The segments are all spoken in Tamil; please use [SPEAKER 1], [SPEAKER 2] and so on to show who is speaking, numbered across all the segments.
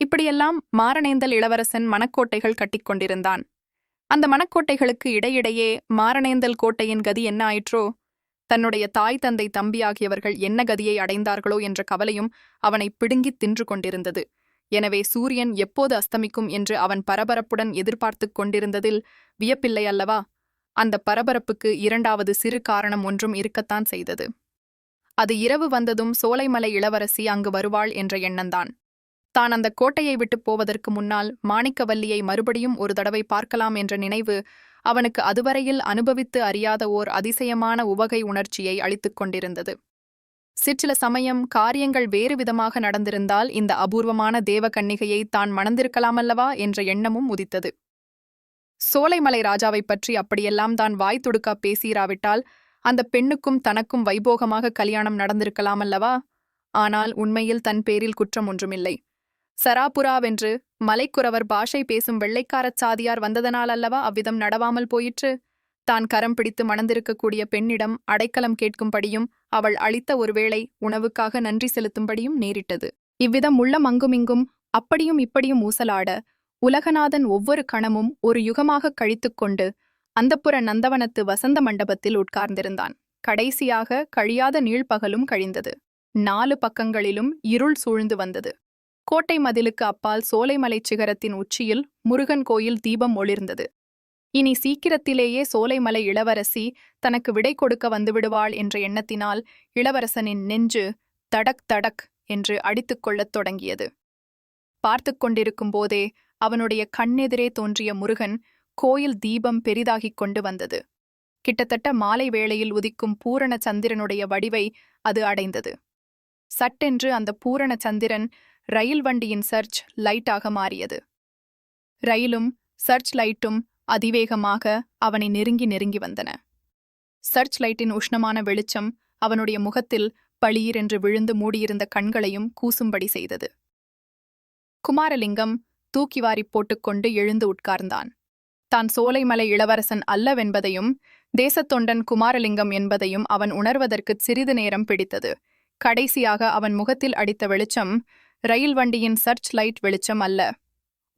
[SPEAKER 1] இப்படியெல்லாம் மாரணேந்தல் இளவரசன் மணக்கோட்டைகள் கட்டிக்கொண்டிருந்தான். அந்த மணக்கோட்டைகளுக்கு இடையிடையே மாரணேந்தல் கோட்டையின் கதி என்ன ஆயிற்றோ? தன்னுடைய தாய் தந்தை தம்பி ஆகியவர்கள் என்ன கதியை அடைந்தார்களோ என்ற கவலையும் அவனை பிடுங்கித் தின்று கொண்டிருந்தது. எனவே சூரியன் எப்போது அஸ்தமிக்கும் என்று அவன் பரபரப்புடன் எதிர்பார்த்துக் கொண்டிருந்ததில் வியப்பில்லை அல்லவா? அந்த பரபரப்புக்கு இரண்டாவது சிறு காரணம் ஒன்றும் இருக்கத்தான் செய்தது. அது இரவு வந்ததும் சோலைமலை இளவரசி அங்கு வருவாள் என்ற எண்ணந்தான் தான் அந்த கோட்டையை விட்டுப் போவதற்கு முன்னால் மாணிக்கவல்லியை மறுபடியும் ஒரு தடவை பார்க்கலாம் என்ற நினைவு அவனுக்கு அதுவரையில் அனுபவித்து அறியாத ஓர் அதிசயமான உவகை உணர்ச்சியை அளித்துக் கொண்டிருந்தது. சிற்சில சமயம் காரியங்கள் வேறு விதமாக நடந்திருந்தால் இந்த அபூர்வமான தேவகன்னிகையை தான் மணந்திருக்கலாமல்லவா என்ற எண்ணமும் உதித்தது. சோலைமலை ராஜாவைப் பற்றி அப்படியெல்லாம் தான் வாய் துடுக்கா பேசியிராவிட்டால் அந்த பெண்ணுக்கும் தனக்கும் வைபோகமாக கல்யாணம் நடந்திருக்கலாமல்லவா? ஆனால் உண்மையில் தன் பேரில் குற்றம் ஒன்றுமில்லை. சராபுராவென்று மலைக்குறவர் பாஷை பேசும் வெள்ளைக்காரச் சாதியார் வந்ததனால் அல்லவா அவ்விதம் நடவாமல் போயிற்று? தான் கரம் பிடித்து மணந்திருக்கக்கூடிய பெண்ணிடம் அடைக்கலம் கேட்கும்படியும் அவள் அளித்த ஒருவேளை உணவுக்காக நன்றி செலுத்தும்படியும் நேரிட்டது. இவ்விதம் உள்ளம் அங்குமிங்கும் அப்படியும் இப்படியும் ஊசலாட உலகநாதன் ஒவ்வொரு கணமும் ஒரு யுகமாகக் கழித்துக்கொண்டு அந்தப்புற நந்தவனத்து வசந்த மண்டபத்தில் உட்கார்ந்திருந்தான். கடைசியாக கழியாத நீழ்பகலும் கழிந்தது. நாலு பக்கங்களிலும் இருள் சூழ்ந்து வந்தது. கோட்டை மதிலுக்கு அப்பால் சோலைமலைச் சிகரத்தின் உச்சியில் முருகன் கோயில் தீபம் ஒளிர்ந்தது. இனி சீக்கிரத்திலேயே சோலைமலை இளவரசி தனக்கு விடை கொடுக்க வந்துவிடுவாள் என்ற எண்ணத்தினால் இளவரசனின் நெஞ்சு தடக் தடக் என்று அடித்துக் கொள்ளத் தொடங்கியது. பார்த்துக் கொண்டிருக்கும் போதே அவனுடைய கண்ணெதிரே தோன்றிய முருகன் கோயில் தீபம் பெரிதாகிக் கொண்டு வந்தது. கிட்டத்தட்ட மாலை வேளையில் உதிக்கும் பூரண சந்திரனுடைய வடிவை அது அடைந்தது. சட்டென்று அந்த பூரண சந்திரன் ரயில் வண்டியின் சர்ச் லைட்டாக மாறியது. ரயிலும் சர்ச் லைட்டும் அதிவேகமாக அவனை நெருங்கி நெருங்கி வந்தன. சர்ச் லைட்டின் உஷ்ணமான வெளிச்சம் அவனுடைய முகத்தில் பளீரென்று விழுந்து மூடியிருந்த கண்களையும் கூசும்படி செய்தது. குமாரலிங்கம் தூக்கி வாரிப் போட்டுக்கொண்டு எழுந்து உட்கார்ந்தான். தான் சோலைமலை இளவரசன் அல்லவென்பதையும் தேசத்தொண்டன் குமாரலிங்கம் என்பதையும் அவன் உணர்வதற்கு சிறிது நேரம் பிடித்தது. கடைசியாக அவன் முகத்தில் அடித்த வெளிச்சம் ரயில் வண்டியின் சர்ச் லைட் வெளிச்சம் அல்ல.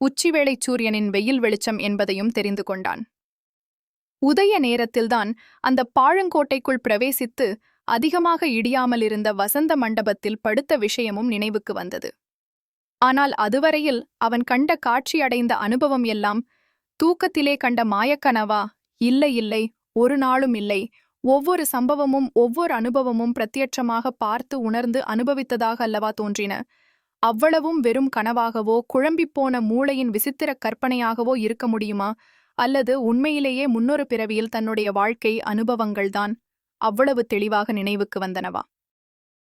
[SPEAKER 1] உச்சிவேளை சூரியனின் வெயில் வெளிச்சம் என்பதையும் தெரிந்து கொண்டான். உதய நேரத்தில்தான் அந்த பாழங்கோட்டைக்குள் பிரவேசித்து அதிகமாக இடியாமல் இருந்த வசந்த மண்டபத்தில் படுத்த விஷயமும் நினைவுக்கு வந்தது. ஆனால் அதுவரையில் அவன் கண்ட காட்சியடைந்த அனுபவம் எல்லாம் தூக்கத்திலே கண்ட மாயக்கனவா இல்லை இல்லை ஒரு நாளும் இல்லை ஒவ்வொரு சம்பவமும் ஒவ்வொரு அனுபவமும் பிரத்யட்சமாக பார்த்து உணர்ந்து அனுபவித்ததாக அல்லவா தோன்றின. அவ்வளவும் வெறும் கனவாகவோ குழம்பிப்போன மூளையின் விசித்திர கற்பனையாகவோ இருக்க முடியுமா? அல்லது உண்மையிலேயே முன்னொரு பிறவியில் தன்னுடைய வாழ்க்கை அனுபவங்கள்தான் அவ்வளவு தெளிவாக நினைவுக்கு வந்தனவா?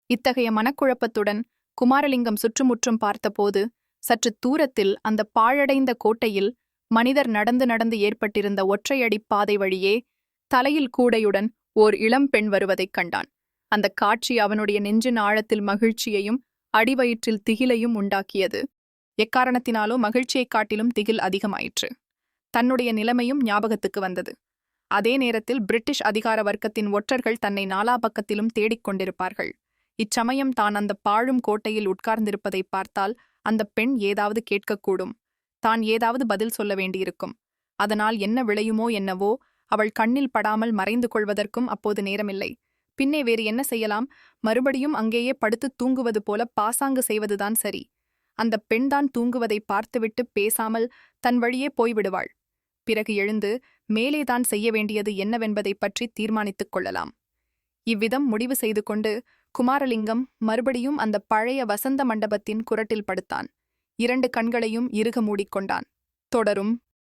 [SPEAKER 1] இத்தகைய மனக்குழப்பத்துடன் குமாரலிங்கம் சுற்றுமுற்றும் பார்த்தபோது சற்று தூரத்தில் அந்த பாழடைந்த கோட்டையில் மனிதர் நடந்து நடந்து ஏற்பட்டிருந்த ஒற்றையடிப் பாதை வழியே தலையில் கூடையுடன் ஓர் இளம் பெண் வருவதைக் கண்டான். அந்த காட்சி அவனுடைய நெஞ்சின் ஆழத்தில் மகிழ்ச்சியையும் அடிவயிற்றில் திகிலையும் உண்டாக்கியது. எக்காரணத்தினாலோ மகிழ்ச்சியைக் காட்டிலும் திகில் அதிகமாயிற்று. தன்னுடைய நிலைமையும் ஞாபகத்துக்கு வந்தது. அதே நேரத்தில் பிரிட்டிஷ் அதிகார வர்க்கத்தின் ஒற்றர்கள் தன்னை நாலா பக்கத்திலும் தேடிக் கொண்டிருப்பார்கள். இச்சமயம் தான் அந்த பாழும் கோட்டையில் உட்கார்ந்திருப்பதைப் பார்த்தால் அந்த பெண் ஏதாவது கேட்கக்கூடும். தான் ஏதாவது பதில் சொல்ல வேண்டியிருக்கும். அதனால் என்ன விளையுமோ என்னவோ அவள் கண்ணில் படாமல் மறைந்து கொள்வதற்கும் அப்போது நேரமில்லை. பின்னே வேறு என்ன செய்யலாம்? மறுபடியும் அங்கேயே படுத்து தூங்குவது போல பாசாங்கு செய்வதுதான் சரி. அந்த பெண்தான் தூங்குவதை பார்த்துவிட்டு பேசாமல் தன் வழியே போய்விடுவாள். பிறகு எழுந்து மேலேதான் செய்ய வேண்டியது என்னவென்பதைப் பற்றி தீர்மானித்துக் கொள்ளலாம். இவ்விதம் முடிவு செய்து கொண்டு குமாரலிங்கம் மறுபடியும் அந்த பழைய வசந்த மண்டபத்தின் குரட்டில் படுத்தான். இரண்டு கண்களையும் இறுக மூடிக்கொண்டான் தொடரும்